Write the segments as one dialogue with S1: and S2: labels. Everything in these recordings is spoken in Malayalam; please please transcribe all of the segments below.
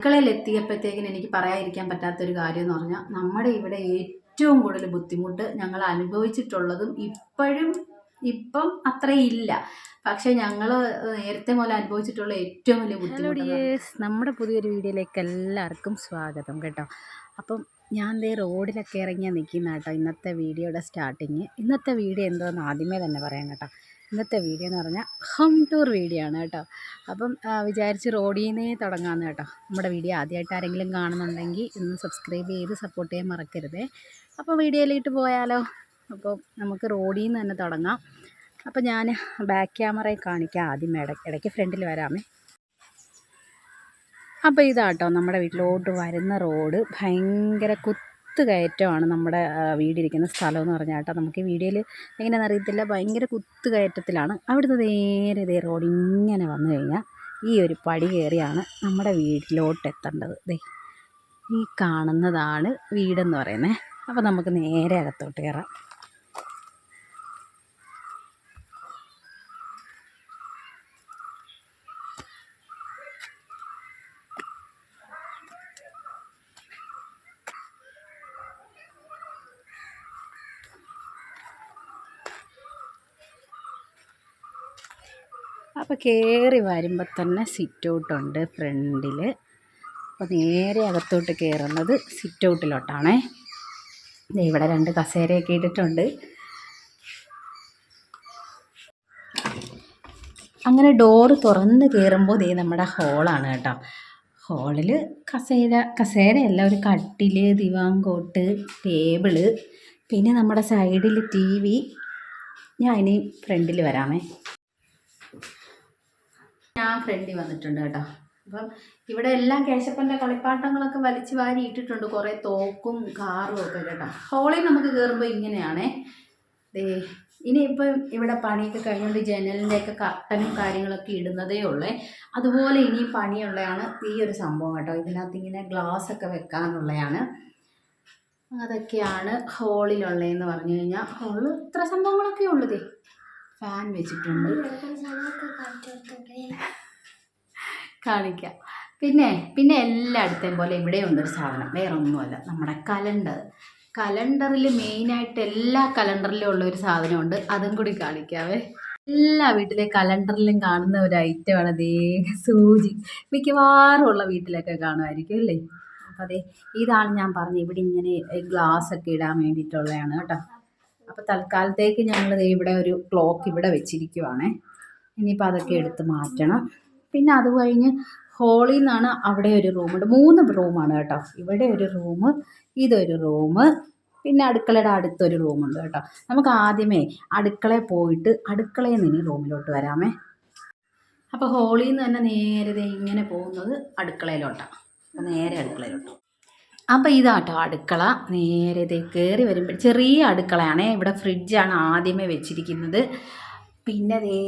S1: അടുക്കളയിൽ എത്തിയപ്പോഴത്തേക്കിന് എനിക്ക് പറയാതിരിക്കാൻ പറ്റാത്തൊരു കാര്യം എന്ന് പറഞ്ഞാൽ നമ്മുടെ ഇവിടെ ഏറ്റവും കൂടുതൽ ബുദ്ധിമുട്ട് ഞങ്ങൾ അനുഭവിച്ചിട്ടുള്ളതും ഇപ്പോഴും ഇപ്പം അത്രയില്ല പക്ഷെ ഞങ്ങൾ നേരത്തെ മുതൽ അനുഭവിച്ചിട്ടുള്ള ഏറ്റവും വലിയ ബുദ്ധിമുട്ട്
S2: നമ്മുടെ പുതിയൊരു വീഡിയോയിലേക്ക് എല്ലാവർക്കും സ്വാഗതം കേട്ടോ. അപ്പം ഞാൻ ദേ റോഡിലൊക്കെ ഇറങ്ങിയാൽ നിൽക്കുന്ന കേട്ടോ ഇന്നത്തെ വീഡിയോയുടെ സ്റ്റാർട്ടിങ് ഇന്നത്തെ വീഡിയോ എന്തോന്ന് ആദ്യമേ തന്നെ പറയാം കേട്ടോ. ഇന്നത്തെ വീഡിയോ എന്ന് പറഞ്ഞാൽ ഹോം ടൂർ വീഡിയോ ആണ് കേട്ടോ. അപ്പം വിചാരിച്ച് റോഡിൽ നിന്നേ തുടങ്ങാമെന്ന് കേട്ടോ. നമ്മുടെ വീഡിയോ ആദ്യമായിട്ട് ആരെങ്കിലും കാണുന്നുണ്ടെങ്കിൽ ഇന്ന് സബ്സ്ക്രൈബ് ചെയ്ത് സപ്പോർട്ട് ചെയ്യാൻ മറക്കരുതേ. അപ്പോൾ വീഡിയോയിലിട്ട് പോയാലോ? അപ്പോൾ നമുക്ക് റോഡിൽ നിന്ന് തന്നെ തുടങ്ങാം. അപ്പോൾ ഞാൻ ബാക്ക് ക്യാമറയിൽ കാണിക്കാം. ആദ്യം ഇടയ്ക്ക് ഇടയ്ക്ക് ഫ്രണ്ടിൽ വരാമേ. അപ്പോൾ ഇതാട്ടോ നമ്മുടെ വീട്ടിലോട്ട് വരുന്ന റോഡ്. ഭയങ്കര കുത്ത് കയറ്റമാണ് നമ്മുടെ വീടിരിക്കുന്ന സ്ഥലം എന്ന് പറഞ്ഞാൽ കേട്ടോ. നമുക്ക് വീഡിയോയിൽ എങ്ങനെയാണെന്ന് അറിയത്തില്ല. ഭയങ്കര കുത്ത് കയറ്റത്തിലാണ് അവിടുന്ന് നേരെ ഇതേ റോഡ് ഇങ്ങനെ വന്നു കഴിഞ്ഞാൽ ഈ ഒരു പടി കയറിയാണ് നമ്മുടെ വീട്ടിലോട്ട് എത്തേണ്ടത്. ദേ ഈ കാണുന്നതാണ് വീടെന്ന് പറയുന്നത് അപ്പോൾ നമുക്ക് നേരെ അകത്തോട്ട് കയറാം. അപ്പോൾ കയറി വരുമ്പോൾ തന്നെ സിറ്റ് ഔട്ടുണ്ട് ഫ്രണ്ടിൽ അപ്പോൾ നേരെ അകത്തോട്ട് കയറുന്നത് സിറ്റ് ഔട്ടിലോട്ടാണേ ഇവിടെ രണ്ട് കസേരയൊക്കെ ഇട്ടിട്ടുണ്ട്. അങ്ങനെ ഡോറ് തുറന്ന് കയറുമ്പോൾ ദേ നമ്മുടെ ഹോളാണ് കേട്ടോ. ഹോളിൽ കസേര കസേരയല്ല ഒരു കട്ടിൽ ദിവാങ്കോട്ട് ടേബിൾ പിന്നെ നമ്മുടെ സൈഡിൽ ടി വി ഞാൻ ഇനി ഫ്രണ്ടിൽ വരാമേ.
S1: ഞാൻ ഫ്രണ്ടിൽ വന്നിട്ടുണ്ട് കേട്ടോ. അപ്പം ഇവിടെ എല്ലാം കേശപ്പന്റെ കളിപ്പാട്ടങ്ങളൊക്കെ വലിച്ചു വാരി ഇട്ടിട്ടുണ്ട്. കുറേ തോക്കും കാറും ഒക്കെ കേട്ടോ. ഹോളിൽ നമുക്ക് കയറുമ്പോൾ ഇങ്ങനെയാണേ. ദേ ഇനിയിപ്പം ഇവിടെ പണിയൊക്കെ കഴിഞ്ഞുകൊണ്ട് ജനലിന്റെയൊക്കെ കർട്ടനും കാര്യങ്ങളൊക്കെ ഇടുന്നതേ ഉള്ളേ. അതുപോലെ ഇനിയും പണിയുള്ളതാണ് ഈ ഒരു സംഭവം കേട്ടോ. ഇതിനകത്ത് ഇങ്ങനെ ഗ്ലാസ് ഒക്കെ വെക്കാനുള്ളതാണ്. അതൊക്കെയാണ് ഹോളിലുള്ളതെന്ന് പറഞ്ഞു കഴിഞ്ഞാൽ ഹോളിൽ ഇത്ര സംഭവങ്ങളൊക്കെ ഉള്ളതേ ഫാൻ വെച്ചിട്ടുണ്ട്. കാണിക്കാം. പിന്നെ പിന്നെ എല്ലായിടത്തെയും പോലെ ഇവിടെ ഉണ്ടൊരു സാധനം. വേറെ ഒന്നുമല്ല നമ്മുടെ കലണ്ടർ. കലണ്ടറിൽ മെയിനായിട്ട് എല്ലാ കലണ്ടറിലും ഉള്ള ഒരു സാധനമുണ്ട്. അതും കൂടി കാണിക്കാവേ. എല്ലാ വീട്ടിലെ കലണ്ടറിലും കാണുന്ന ഒരു ഐറ്റമാണ് അതേ സൂചി. മിക്കവാറും ഉള്ള വീട്ടിലൊക്കെ കാണുമായിരിക്കും അല്ലേ? അപ്പോൾ അതെ ഇതാണ് ഞാൻ പറഞ്ഞത്. ഇവിടെ ഇങ്ങനെ ഗ്ലാസ് ഒക്കെ ഇടാൻ വേണ്ടിയിട്ടുള്ളതാണ് കേട്ടോ. അപ്പോൾ തൽക്കാലത്തേക്ക് ഞങ്ങൾ ഇവിടെ ഒരു ക്ലോക്ക് ഇവിടെ വെച്ചിരിക്കുവാണേ. ഇനിയിപ്പോൾ അതൊക്കെ എടുത്ത് മാറ്റണം. പിന്നെ അത് കഴിഞ്ഞ് ഹോളിൽ നിന്നാണ് അവിടെ ഒരു റൂമുണ്ട് മൂന്ന് റൂമാണ് കേട്ടോ. ഇവിടെ ഒരു റൂം ഇതൊരു റൂം പിന്നെ അടുക്കളയുടെ അടുത്തൊരു റൂമുണ്ട് കേട്ടോ. നമുക്ക് ആദ്യമേ അടുക്കളയിൽ പോയിട്ട് അടുക്കളയിൽ നിന്ന് റൂമിലോട്ട് വരാമേ. അപ്പോൾ ഹോളിൽ നിന്ന് തന്നെ നേരെ ദേ ഇങ്ങനെ പോകുന്നത് അടുക്കളയിലോട്ടാണ് നേരെ അടുക്കളയിലോട്ട്. അപ്പോൾ ഇതാട്ടോ അടുക്കള. നേരെ ദേ കയറി വരുമ്പോൾ ചെറിയ അടുക്കളയാണ്. ഇവിടെ ഫ്രിഡ്ജാണ് ആദ്യമേ വെച്ചിരിക്കുന്നത്. പിന്നെ ദേ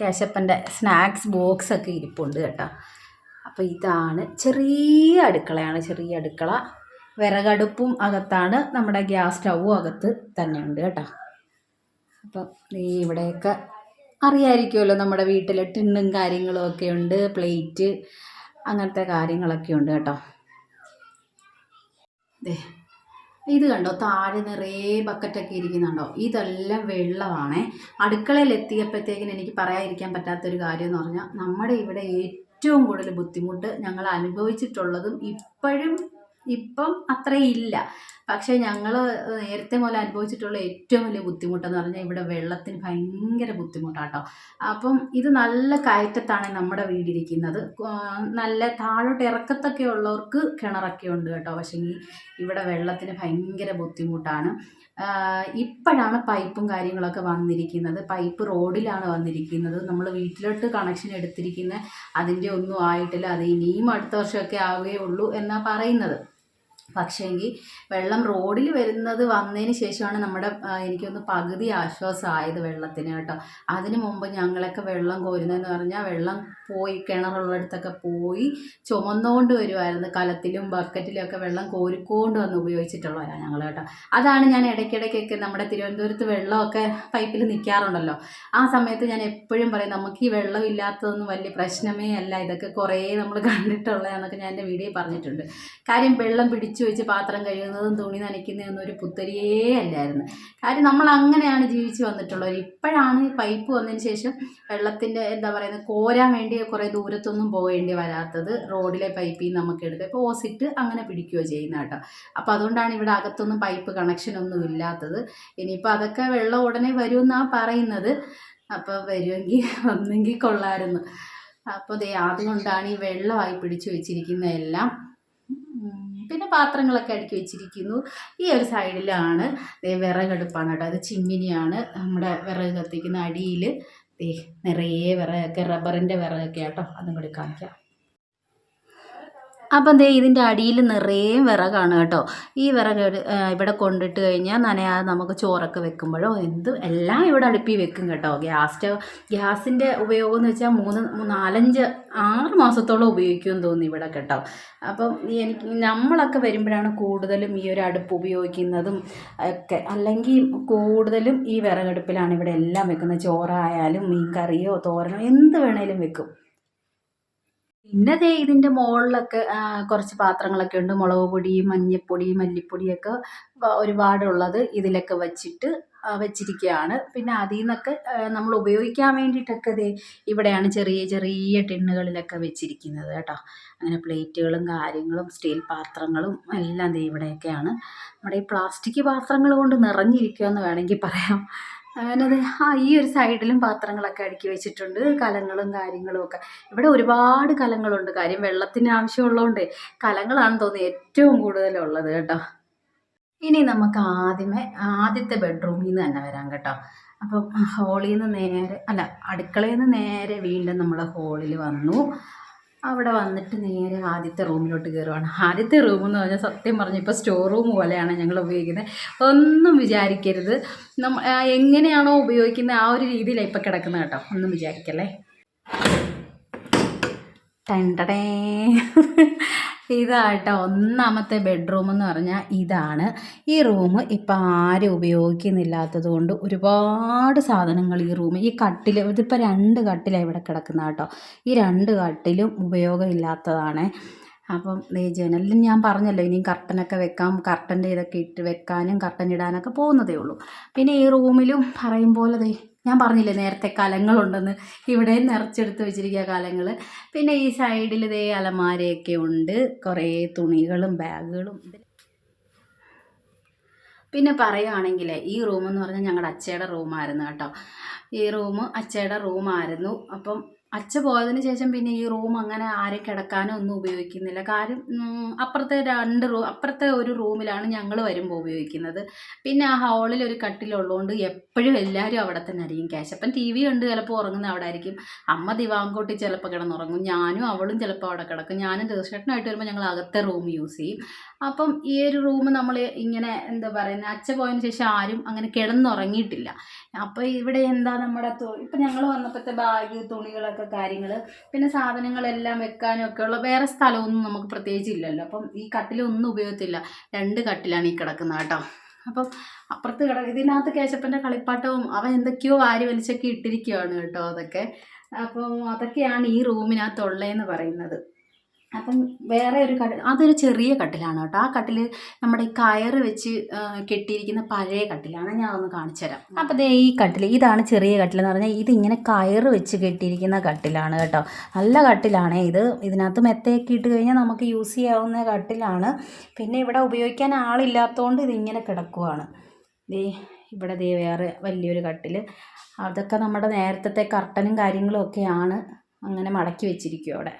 S1: കേശപ്പന്റെ സ്നാക്സ് ബോക്സ് ഒക്കെ ഇരിപ്പുണ്ട് കേട്ടോ. അപ്പോൾ ഇതാണ് ചെറിയ അടുക്കളയാണ് ചെറിയ അടുക്കള. വിറകടുപ്പും അകത്താണ്. നമ്മുടെ ഗ്യാസ് സ്റ്റൗവും അകത്ത് തന്നെയുണ്ട് കേട്ടോ. അപ്പം ഈ ഇവിടെയൊക്കെ അറിയാമായിരിക്കുമല്ലോ നമ്മുടെ വീട്ടിൽ ടിണ്ണും കാര്യങ്ങളും ഒക്കെ ഉണ്ട് പ്ലേറ്റ് അങ്ങനത്തെ കാര്യങ്ങളൊക്കെ ഉണ്ട് കേട്ടോ. ദേ ഇത് കണ്ടോ? താഴെ നിറയെ ബക്കറ്റൊക്കെ ഇരിക്കുന്നുണ്ടോ? ഇതെല്ലാം വെള്ളമാണേ. അടുക്കളയിൽ എത്തിയപ്പോഴത്തേക്കിന് എനിക്ക് പറയാതിരിക്കാൻ പറ്റാത്തൊരു കാര്യം എന്ന് പറഞ്ഞാൽ നമ്മുടെ ഇവിടെ ഏറ്റവും കൂടുതൽ ബുദ്ധിമുട്ട് ഞങ്ങൾ അനുഭവിച്ചിട്ടുള്ളതും ഇപ്പോഴും ഇപ്പം അത്രയില്ല പക്ഷേ ഞങ്ങൾ നേരത്തെ മുതൽ അനുഭവിച്ചിട്ടുള്ള ഏറ്റവും വലിയ ബുദ്ധിമുട്ടെന്ന് പറഞ്ഞാൽ ഇവിടെ വെള്ളത്തിന് ഭയങ്കര ബുദ്ധിമുട്ടാണ് ബുദ്ധിമുട്ടാട്ടോ. അപ്പം ഇത് നല്ല കയറ്റത്താണ് നമ്മുടെ വീടിരിക്കുന്നത്. നല്ല താഴോട്ട് ഇറക്കത്തൊക്കെ ഉള്ളവർക്ക് കിണറൊക്കെ ഉണ്ട് കേട്ടോ. പക്ഷേ ഇവിടെ വെള്ളത്തിന് ഭയങ്കര ബുദ്ധിമുട്ടാണ്. ഇപ്പോഴാണ് പൈപ്പും കാര്യങ്ങളൊക്കെ വന്നിരിക്കുന്നത്. പൈപ്പ് റോഡിലാണ് വന്നിരിക്കുന്നത്. നമ്മൾ വീട്ടിലോട്ട് കണക്ഷൻ എടുത്തിരിക്കുന്ന അതിന്റെ ഒന്നും ആയിട്ടില്ല. അത് ഇനിയും അടുത്ത വർഷമൊക്കെ ആവുകയുള്ളൂ എന്നാണ് പറയുന്നത്. പക്ഷേങ്കിൽ വെള്ളം റോഡിൽ വരുന്നത് വന്നതിന് ശേഷമാണ് നമ്മുടെ എനിക്കൊന്ന് പകുതി ആശ്വാസമായത് വെള്ളത്തിന് കേട്ടോ. അതിന് മുമ്പ് ഞങ്ങളൊക്കെ വെള്ളം കോരുന്നതെന്ന് പറഞ്ഞാൽ വെള്ളം പോയി കിണറുള്ള അടുത്തൊക്കെ പോയി ചുമന്നുകൊണ്ട് വരുമായിരുന്നു കലത്തിലും ബക്കറ്റിലും ഒക്കെ വെള്ളം കോരിക്കൊണ്ട് വന്ന് ഉപയോഗിച്ചിട്ടുള്ളവരാണ് ഞങ്ങൾ കേട്ടോ. അതാണ് ഞാൻ ഇടയ്ക്കിടയ്ക്കൊക്കെ നമ്മുടെ തിരുവനന്തപുരത്ത് വെള്ളമൊക്കെ പൈപ്പിൽ നിൽക്കാറുണ്ടല്ലോ ആ സമയത്ത് ഞാൻ എപ്പോഴും പറയും നമുക്ക് ഈ വെള്ളം ഇല്ലാത്തതൊന്നും വലിയ പ്രശ്നമേ അല്ല. ഇതൊക്കെ കുറേ നമ്മൾ കണ്ടിട്ടുള്ളതാണെന്നൊക്കെ ഞാൻ എന്റെ വീഡിയോയിൽ പറഞ്ഞിട്ടുണ്ട്. കാര്യം വെള്ളം പിടിച്ചു വെച്ച് പാത്രം കഴുകുന്നതും തുണി നനയ്ക്കുന്നതൊന്നും ഒരു പുത്തരിയേ അല്ലായിരുന്നു. കാര്യം നമ്മൾ അങ്ങനെയാണ് ജീവിച്ച് വന്നിട്ടുള്ളത് ഇപ്പോഴാണ് പൈപ്പ് വന്നതിന് ശേഷം വെള്ളത്തിന്റെ എന്താ പറയുന്നത് കോരാൻ വേണ്ടി കുറേ ദൂരത്തൊന്നും പോകേണ്ടി വരാത്തത് റോഡിലെ പൈപ്പിൽ നിന്ന് നമുക്ക് എടുക്കുക ഇപ്പോൾ ഓസിറ്റ് അങ്ങനെ പിടിക്കുകയോ ചെയ്യുന്ന കേട്ടോ. അപ്പോൾ അതുകൊണ്ടാണ് ഇവിടെ അകത്തൊന്നും പൈപ്പ് കണക്ഷൻ ഒന്നും ഇല്ലാത്തത്. ഇനിയിപ്പോൾ അതൊക്കെ വെള്ളം ഉടനെ വരുമെന്നാണ് പറയുന്നത്. അപ്പോൾ വരുമെങ്കിൽ വന്നെങ്കിൽ കൊള്ളായിരുന്നു അപ്പോൾ ദേ അതുകൊണ്ടാണ് ഈ വെള്ളമായി പിടിച്ചു വെച്ചിരിക്കുന്നതെല്ലാം പിന്നെ പാത്രങ്ങളൊക്കെ അടുക്കി വെച്ചിരിക്കുന്നു. ഈ ഒരു സൈഡിലാണ് വിറകടുപ്പാണ് കേട്ടോ. അത് ചിമ്മിനിയാണ് നമ്മുടെ വിറക് കത്തിക്കുന്ന അടിയിൽ നിറയെ വിറകൊക്കെ റബ്ബറിന്റെ വിറകൊക്കെ കേട്ടോ അതും കൂടി കാണിക്കാം. അപ്പം ദേ ഇതിന്റെ അടിയിൽ നിറയെ വിറകാണ് കേട്ടോ. ഈ വിറക് ഇവിടെ കൊണ്ടിട്ട് കഴിഞ്ഞാൽ നനയാതെ നമുക്ക് ചോറൊക്കെ വെക്കുമ്പോഴോ എന്ത് എല്ലാം ഇവിടെ അടുപ്പി വെക്കും കേട്ടോ. ഗ്യാസ് സ്റ്റവ് ഗ്യാസിന്റെ ഉപയോഗം എന്ന് വെച്ചാൽ മൂന്ന് നാലഞ്ച് ആറ് മാസത്തോളം ഉപയോഗിക്കുമെന്ന് തോന്നി ഇവിടെ കേട്ടോ. അപ്പം എനിക്ക് നമ്മളൊക്കെ വരുമ്പോഴാണ് കൂടുതലും ഈ ഒരു അടുപ്പ് ഉപയോഗിക്കുന്നതും ഒക്കെ. അല്ലെങ്കിൽ കൂടുതലും ഈ വിറകടുപ്പിലാണ് ഇവിടെ എല്ലാം വെക്കുന്നത്. ചോറായാലും മീൻ കറിയോ തോരനോ എന്ത് വേണേലും വെക്കും. പിന്നെ ദേ ഇതിന്റെ മുകളിലൊക്കെ കുറച്ച് പാത്രങ്ങളൊക്കെ ഉണ്ട്. മുളക് പൊടി മഞ്ഞൾപ്പൊടി മല്ലിപ്പൊടിയൊക്കെ ഒരുപാടുള്ളത് ഇതിലൊക്കെ വച്ചിട്ട് വെച്ചിരിക്കുകയാണ് പിന്നെ അതിൽ നിന്നൊക്കെ നമ്മൾ ഉപയോഗിക്കാൻ വേണ്ടിയിട്ടൊക്കെ ദേ ഇവിടെയാണ് ചെറിയ ചെറിയ ടിന്നുകളിലൊക്കെ വെച്ചിരിക്കുന്നത് കേട്ടോ. അങ്ങനെ പ്ലേറ്റുകളും കാര്യങ്ങളും സ്റ്റീൽ പാത്രങ്ങളും എല്ലാം ദേ ഇവിടെയൊക്കെയാണ്. നമ്മുടെ ഈ പ്ലാസ്റ്റിക് പാത്രങ്ങൾ കൊണ്ട് നിറഞ്ഞിരിക്കുകയെന്ന് വേണമെങ്കിൽ പറയാം. അങ്ങനെ ദേ ആ ഈ ഒരു സൈഡിലും പാത്രങ്ങളൊക്കെ അടുക്കി വെച്ചിട്ടുണ്ട്. കലങ്ങളും കാര്യങ്ങളും ഒക്കെ. ഇവിടെ ഒരുപാട് കലങ്ങളുണ്ട്. കാര്യം വെള്ളത്തിന് ആവശ്യമുള്ളതുകൊണ്ട് കലങ്ങളാണ് തോന്നുന്നത് ഏറ്റവും കൂടുതലുള്ളത് കേട്ടോ. ഇനി നമുക്ക് ആദ്യമേ ആദ്യത്തെ ബെഡ്റൂമിൽ നിന്ന് തന്നെ വരാം കേട്ടോ. അപ്പം ഹോളിൽ നിന്ന് നേരെ അല്ല അടുക്കളയിൽ നിന്ന് നേരെ വീണ്ടും നമ്മൾ ഹോളിൽ വന്നു. അവിടെ വന്നിട്ട് നേരെ ആദ്യത്തെ റൂമിലോട്ട് കയറുവാണ്. ആദ്യത്തെ റൂം എന്ന് പറഞ്ഞാൽ സത്യം പറഞ്ഞാൽ ഇപ്പോൾ സ്റ്റോർ റൂം പോലെയാണ് ഞങ്ങൾ ഉപയോഗിക്കുന്നത്. ഒന്നും വിചാരിക്കരുത്. നമ്മ എങ്ങനെയാണോ ഉപയോഗിക്കുന്നത് ആ ഒരു രീതിയിലാണ് ഇപ്പോൾ കിടക്കുന്നത് കേട്ടോ. ഒന്നും വിചാരിക്കല്ലേ? ടണ്ടടേ ഇതാട്ടോ ഒന്നാമത്തെ ബെഡ്റൂം എന്ന് പറഞ്ഞാൽ ഇതാണ്. ഈ റൂം ഇപ്പം ആരും ഉപയോഗിക്കുന്നില്ലാത്തത് കൊണ്ട് ഒരുപാട് സാധനങ്ങൾ ഈ റൂം ഈ കട്ടിൽ ഇതിപ്പോൾ രണ്ട് കട്ടിലാണ് ഇവിടെ കിടക്കുന്ന കേട്ടോ. ഈ രണ്ട് കട്ടിലും ഉപയോഗമില്ലാത്തതാണ് അപ്പം ഈ ജനലിൽ ഞാൻ പറഞ്ഞല്ലോ ഇനിയും കർട്ടനൊക്കെ വെക്കാം കർട്ടന്റെ ഇതൊക്കെ ഇട്ട് വെക്കാനും കർട്ടൻ ഇടാനൊക്കെ പോകുന്നതേ ഉള്ളൂ. പിന്നെ ഈ റൂമിലും പറയും പോലെ ഞാൻ പറഞ്ഞില്ലേ നേരത്തെ കലങ്ങളുണ്ടെന്ന്. ഇവിടെ നിറച്ചെടുത്ത് വെച്ചിരിക്കുക കലങ്ങൾ പിന്നെ ഈ സൈഡിൽ ഇതേ അലമാരയൊക്കെ ഉണ്ട്. കുറേ തുണികളും ബാഗുകളും. പിന്നെ പറയുകയാണെങ്കിൽ ഈ റൂമെന്ന് പറഞ്ഞാൽ ഞങ്ങളുടെ അച്ചയുടെ റൂമായിരുന്നു കേട്ടോ. ഈ റൂം അച്ചയുടെ റൂമായിരുന്നു. അപ്പം അച്ഛ പോയതിന് ശേഷം പിന്നെ ഈ റൂം അങ്ങനെ ആരും കിടക്കാനോ ഒന്നും ഉപയോഗിക്കുന്നില്ല. കാര്യം അപ്പുറത്തെ രണ്ട് റൂം അപ്പുറത്തെ ഒരു റൂമിലാണ് ഞങ്ങൾ വരുമ്പോൾ ഉപയോഗിക്കുന്നത്. പിന്നെ ആ ഹാളിൽ ഒരു കട്ടിലുള്ളതുകൊണ്ട് എപ്പോഴും എല്ലാവരും അവിടെ തന്നെ ആയിരിക്കും. കേശപ്പൻ ടി വി കണ്ട് ചിലപ്പോൾ ഉറങ്ങുന്ന അവിടെ ആയിരിക്കും. അമ്മ ദിവാങ്കോട്ടി ചിലപ്പോൾ കിടന്നുറങ്ങും. ഞാനും അവളും ചിലപ്പോൾ അവിടെ കിടക്കും. ഞാനും തീർച്ചയായിട്ടുമായിട്ട് വരുമ്പോൾ ഞങ്ങൾ അകത്തെ റൂം യൂസ് ചെയ്യും. അപ്പം ഈ ഒരു റൂം നമ്മൾ ഇങ്ങനെ എന്താ പറയുന്നത് അച്ഛ പോയതിന് ശേഷം ആരും അങ്ങനെ കിടന്നുറങ്ങിയിട്ടില്ല. അപ്പോൾ ഇവിടെ എന്താ നമ്മുടെ ഇപ്പം ഞങ്ങൾ വന്നപ്പോഴത്തെ ബാഗ് തുണികളൊക്കെ കാര്യങ്ങൾ പിന്നെ സാധനങ്ങളെല്ലാം വെക്കാനും ഒക്കെ ഉള്ള വേറെ സ്ഥലമൊന്നും നമുക്ക് പ്രത്യേകിച്ച് ഇല്ലല്ലോ അപ്പം ഈ കട്ടിലൊന്നും ഉപയോഗത്തില്ല. രണ്ട് കട്ടിലാണ് ഈ കിടക്കുന്നത് കേട്ടോ. അപ്പം അപ്പുറത്ത് കിട ഇതിനകത്ത് കേശപ്പന്റെ കളിപ്പാട്ടവും അവൻ എന്തൊക്കെയോ വാരി വലിച്ചൊക്കെ ഇട്ടിരിക്കുകയാണ് കേട്ടോ അതൊക്കെ. അപ്പം അതൊക്കെയാണ് ഈ റൂമിനകത്തുള്ളതെന്ന് പറയുന്നത്. അപ്പം വേറെ ഒരു കട്ടിൽ അതൊരു ചെറിയ കട്ടിലാണ് കേട്ടോ. ആ കട്ടിൽ നമ്മുടെ ഈ കയറ് വെച്ച് കെട്ടിയിരിക്കുന്ന പഴയ കട്ടിലാണ് ഞാൻ ഒന്ന് കാണിച്ചു തരാം അപ്പോൾ ദേ ഈ കട്ടിൽ ഇതാണ് ചെറിയ കട്ടിൽ എന്ന് പറഞ്ഞാൽ ഇതിങ്ങനെ കയറ് വെച്ച് കെട്ടിയിരിക്കുന്ന കട്ടിലാണ് കേട്ടോ. നല്ല കട്ടിലാണ് ഇത്. ഇതിനകത്ത് മെത്തയൊക്കെ ഇട്ട് കഴിഞ്ഞാൽ നമുക്ക് യൂസ് ചെയ്യാവുന്ന കട്ടിലാണ്. പിന്നെ ഇവിടെ ഉപയോഗിക്കാൻ ആളില്ലാത്തതുകൊണ്ട് ഇതിങ്ങനെ കിടക്കുവാണ്. ദേ ഇവിടെ ദേ വേറെ വലിയൊരു കട്ടിൽ. അതൊക്കെ നമ്മുടെ നേരത്തെ കർട്ടനും കാര്യങ്ങളും ഒക്കെയാണ്. അങ്ങനെ മടക്കി വെച്ചിരിക്കും അവിടെ.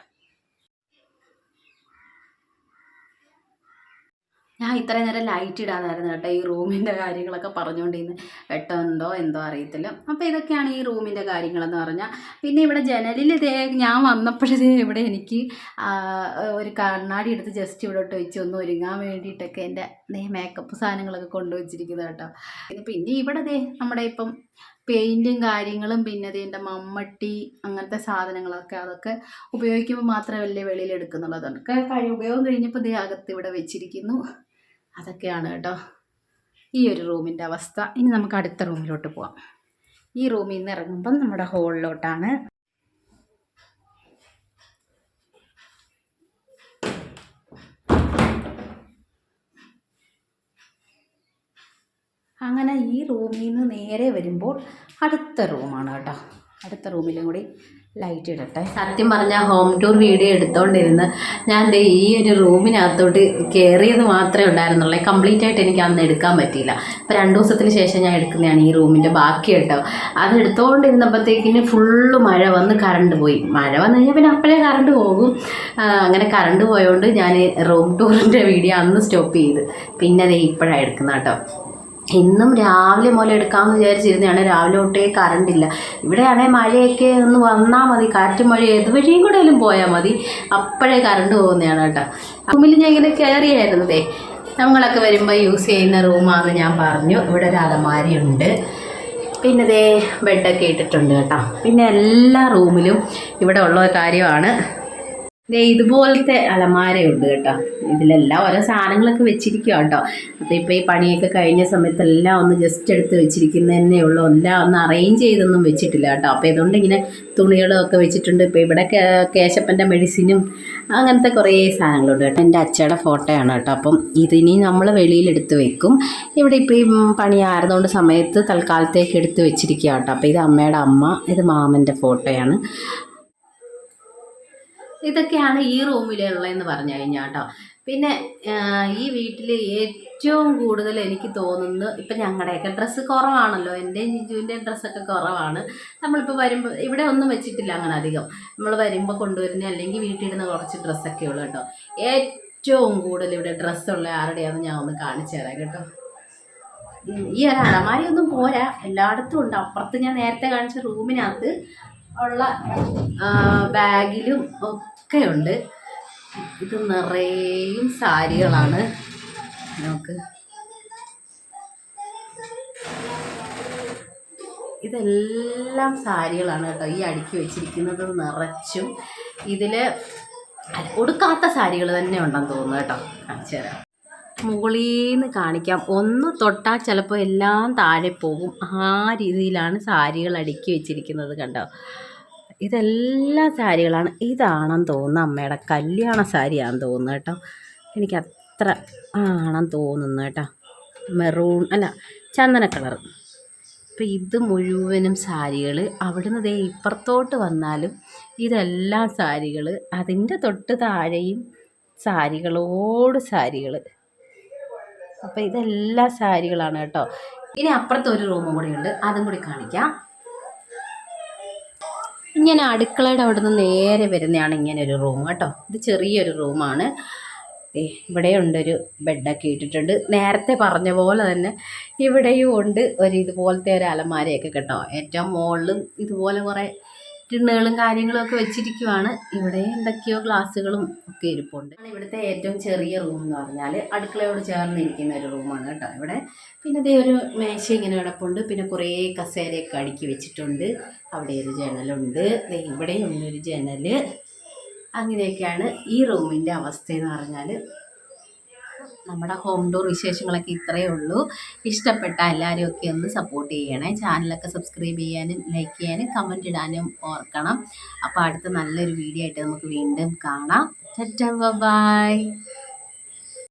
S1: ഞാൻ ഇത്രയും നേരം ലൈറ്റ് ഇടാതായിരുന്നു കേട്ടോ ഈ റൂമിന്റെ കാര്യങ്ങളൊക്കെ പറഞ്ഞുകൊണ്ടിരുന്നു വെട്ടം എന്തോ അറിയത്തില്ല. അപ്പോൾ ഇതൊക്കെയാണ് ഈ റൂമിന്റെ കാര്യങ്ങളെന്ന് പറഞ്ഞാൽ. പിന്നെ ഇവിടെ ജനലിൽ ഇതേ ഞാൻ വന്നപ്പോഴേ ഇവിടെ എനിക്ക് ഒരു കണ്ണാടി എടുത്ത് ജസ്റ്റ് ഇവിടോട്ട് വെച്ച് ഒന്ന് ഒരുങ്ങാൻ വേണ്ടിയിട്ടൊക്കെ എന്റെ മേക്കപ്പ് സാധനങ്ങളൊക്കെ കൊണ്ടുവച്ചിരിക്കുന്നത് കേട്ടോ. പിന്നെ ഇവിടെ ദേ നമ്മുടെ ഇപ്പം പെയിന്റും കാര്യങ്ങളും പിന്നെ ഇതിന്റെ മമ്മട്ടി അങ്ങനത്തെ സാധനങ്ങളൊക്കെ അതൊക്കെ ഉപയോഗിക്കുമ്പോൾ മാത്രമല്ലേ വെളിയിൽ എടുക്കുന്നുള്ളൂ. അതൊക്കെ കഴി ഉപയോഗം കഴിഞ്ഞപ്പോൾ ദേ അകത്ത് ഇവിടെ വെച്ചിരിക്കുന്നു. അതൊക്കെയാണ് കേട്ടോ. ഈ ഒരു റൂമിന്റെ അവസ്ഥ. ഇനി നമുക്ക് അടുത്ത റൂമിലോട്ട് പോവാം. ഈ റൂമിൽ നിന്ന് ഇറങ്ങുമ്പം നമ്മുടെ ഹോളിലോട്ടാണ്. അങ്ങനെ ഈ റൂമിൽ നിന്ന് നേരെ വരുമ്പോൾ അടുത്ത റൂമാണ് കേട്ടോ. അടുത്ത റൂമിലും കൂടി ലൈറ്റ് ഇടട്ടെ. സത്യം പറഞ്ഞാൽ ഹോം ടൂർ വീഡിയോ എടുത്തോണ്ടിരുന്ന് ഞാൻ ദേ ഈ ഒരു റൂമിനകത്തോട്ട് കയറിയത് മാത്രമേ ഉണ്ടായിരുന്നുള്ളൂ. കംപ്ലീറ്റ് ആയിട്ട് എനിക്ക് അന്ന് എടുക്കാൻ പറ്റിയില്ല. അപ്പോൾ രണ്ട് ദിവസത്തിന് ശേഷം ഞാൻ എടുക്കുന്നതാണ് ഈ റൂമിന്റെ ബാക്കി കേട്ടോ. അത് എടുത്തുകൊണ്ടിരുന്നപ്പോഴത്തേക്കിന് ഫുള്ള് മഴ വന്ന് കറണ്ട് പോയി. മഴ വന്നു കഴിഞ്ഞാൽ പിന്നെ അപ്പോഴേ കറണ്ട് പോകും. അങ്ങനെ കറണ്ട് പോയതുകൊണ്ട് ഞാൻ റൂം ടൂറിന്റെ വീഡിയോ അന്ന് സ്റ്റോപ്പ് ചെയ്ത്. പിന്നെ ദേ ഇപ്പോഴാണ് എടുക്കുന്നത് കേട്ടോ ഇന്നും രാവിലെ മുതൽ എടുക്കാമെന്ന് വിചാരിച്ചിരുന്നതാണ്. രാവിലെ തൊട്ടേ കറണ്ടില്ല ഇവിടെയാണെങ്കിൽ മഴയൊക്കെ ഒന്ന് വന്നാൽ മതി. കാറ്റും മഴ ഏത് വഴിയും കൂടെയും പോയാൽ മതി. അപ്പോഴേ കറണ്ട് പോകുന്നതാണ് കേട്ടോ. റൂമിൽ ഞാൻ ഇങ്ങനെ കയറിയായിരുന്നു ദേ. നമ്മളൊക്കെ വരുമ്പോൾ യൂസ് ചെയ്യുന്ന റൂമാണെന്ന് ഞാൻ പറഞ്ഞു. ഇവിടെ ഒരു അലമാരിയുണ്ട് പിന്നെ ദേ ബെഡൊക്കെ ഇട്ടിട്ടുണ്ട് കേട്ടോ. പിന്നെ എല്ലാ റൂമിലും ഇവിടെ ഉള്ള കാര്യമാണ്. ദേ ഇതുപോലത്തെ അലമാരയുണ്ട് കേട്ടോ. ഇതിലെല്ലാം ഓരോ സാധനങ്ങളൊക്കെ വെച്ചിരിക്കുക കേട്ടോ. അപ്പോൾ ഇപ്പോൾ ഈ പണിയൊക്കെ കഴിഞ്ഞ സമയത്തെല്ലാം ഒന്ന് ജസ്റ്റ് എടുത്ത് വെച്ചിരിക്കുന്നതന്നെ ഉള്ളൂ. എല്ലാം ഒന്ന് അറേഞ്ച് ചെയ്തൊന്നും വെച്ചിട്ടില്ല കേട്ടോ. അപ്പോൾ ഇതുകൊണ്ട് ഇങ്ങനെ തുണികളൊക്കെ വെച്ചിട്ടുണ്ട്. ഇപ്പോൾ ഇവിടെ കേശപ്പന്റെ മെഡിസിനും അങ്ങനത്തെ കുറേ സാധനങ്ങളുണ്ട് കേട്ടോ. എന്റെ അച്ഛയുടെ ഫോട്ടോയാണ് കേട്ടോ. അപ്പം ഇതിനി നമ്മൾ വെളിയിലെടുത്ത് വെക്കും. ഇവിടെ ഇപ്പോൾ ഈ പണി ആയിരുന്നുകൊണ്ട് സമയത്ത് തൽക്കാലത്തേക്ക് എടുത്ത് വെച്ചിരിക്കുക കേട്ടോ. അപ്പോൾ ഇത് അമ്മയുടെ അമ്മ ഇത് മാമന്റെ ഫോട്ടോയാണ് ഇതൊക്കെയാണ് ഈ റൂമിലുള്ളതെന്ന് പറഞ്ഞു കഴിഞ്ഞാൽ കേട്ടോ പിന്നെ ഈ വീട്ടിൽ ഏറ്റവും കൂടുതൽ എനിക്ക് തോന്നുന്നു ഇപ്പം ഞങ്ങളുടെയൊക്കെ ഡ്രസ്സ് കുറവാണല്ലോ. എന്റെ ജിജുവിന്റെ ഡ്രസ്സൊക്കെ കുറവാണ്. നമ്മളിപ്പോൾ വരുമ്പോൾ ഇവിടെ ഒന്നും വെച്ചിട്ടില്ല അങ്ങനെ അധികം. നമ്മൾ വരുമ്പോൾ കൊണ്ടുവരുന്ന അല്ലെങ്കിൽ വീട്ടിൽ ഇടുന്ന കുറച്ച് ഡ്രസ്സൊക്കെ ഉള്ളു കേട്ടോ ഏറ്റവും കൂടുതൽ ഇവിടെ ഡ്രസ്സുള്ള ആരുടെയാണെന്ന് ഞാൻ ഒന്ന് കാണിച്ചു തരാം കേട്ടോ. ഈ ഒരു അലമാരിയൊന്നും പോരാ. എല്ലായിടത്തും ഉണ്ട്. അപ്പുറത്ത് ഞാൻ നേരത്തെ കാണിച്ച റൂമിനകത്ത് ഉള്ള ബാഗിലും ഒക്കെ ഉണ്ട് ഇത് നിറയും സാരികളാണ്. നമുക്ക് ഇതെല്ലാം സാരികളാണ് കേട്ടോ. ഈ അടുക്കി വെച്ചിരിക്കുന്നത് നിറച്ചും ഇതിൽ ഒടുക്കാത്ത സാരികൾ തന്നെ ഉണ്ടെന്ന് തോന്നുന്നു കേട്ടോ. കാണിച്ചു തരാം. മുകളിൽ നിന്ന് കാണിക്കാം. ഒന്ന് തൊട്ടാൽ ചിലപ്പോൾ എല്ലാം താഴെ പോകും. ആ രീതിയിലാണ് സാരികൾ അടുക്കി വെച്ചിരിക്കുന്നത് കണ്ടോ. ഇതെല്ലാം സാരികളാണ്. ഇതാണെന്ന് തോന്നുന്നു അമ്മയുടെ കല്യാണ സാരിയാണെന്ന് തോന്നുന്നു കേട്ടോ. എനിക്ക് അത്ര ആണെന്ന് തോന്നുന്നു കേട്ടോ. മെറൂൺ അല്ല ചന്ദന കളർ അപ്പം ഇത് മുഴുവനും സാരികൾ അവിടുന്ന് ദേ ഇപ്പുറത്തോട്ട് വന്നാലും ഇതെല്ലാം സാരികൾ അതിന്റെ തൊട്ട് താഴെയും സാരികളോട് സാരികൾ. അപ്പോൾ ഇതെല്ലാം സാരികളാണ് കേട്ടോ. ഇനി അപ്പുറത്ത് ഒരു റൂമും കൂടി ഉണ്ട്. അതും കൂടി കാണിക്കാം. ഇങ്ങനെ അടുക്കളയുടെ അവിടെ നിന്ന് നേരെ വരുന്നതാണ് ഇങ്ങനെ ഒരു റൂം കേട്ടോ. ഇത് ചെറിയൊരു റൂമാണ് ഇവിടെ ഉണ്ടൊരു ബെഡൊക്കെ ഇട്ടിട്ടുണ്ട്. നേരത്തെ പറഞ്ഞ പോലെ തന്നെ ഇവിടെയും ഉണ്ട് ഒരു ഇതുപോലത്തെ ഒരു അലമാരയൊക്കെ കേട്ടോ. ഏറ്റവും മുകളിലും ഇതുപോലെ കുറേ ടിണ്ണുകളും കാര്യങ്ങളും ഒക്കെ വെച്ചിരിക്കുവാണ്. ഇവിടെ എന്തൊക്കെയോ ഗ്ലാസ്സുകളും ഒക്കെ ഇരിപ്പുണ്ട്. ഇവിടുത്തെ ഏറ്റവും ചെറിയ റൂം എന്ന് പറഞ്ഞാൽ അടുക്കളയോട് ചേർന്നിരിക്കുന്ന ഒരു റൂമാണ് കേട്ടോ. ഇവിടെ പിന്നെ അതേ ഒരു മേശ ഇങ്ങനെ കിടപ്പുണ്ട്. പിന്നെ കുറേ കസേരയൊക്കെ അടുക്കി വെച്ചിട്ടുണ്ട്. അവിടെ ഒരു ജനലുണ്ട്. ഇവിടെ ഒരു ജനൽ അങ്ങനെയൊക്കെയാണ് ഈ റൂമിന്റെ അവസ്ഥ എന്ന് പറഞ്ഞാൽ നമ്മുടെ ഹോം ടൂർ വിശേഷങ്ങളൊക്കെ ഇത്രയേ ഉള്ളൂ. ഇഷ്ടപ്പെട്ട എല്ലാവരും ഒക്കെ ഒന്ന് സപ്പോർട്ട് ചെയ്യണേ. ചാനലൊക്കെ സബ്സ്ക്രൈബ് ചെയ്യാനും ലൈക്ക് ചെയ്യാനും കമന്റ് ഇടാനും ഓർക്കണം. അപ്പോൾ അടുത്ത നല്ലൊരു വീഡിയോ ആയിട്ട് നമുക്ക് വീണ്ടും കാണാം. ബൈ.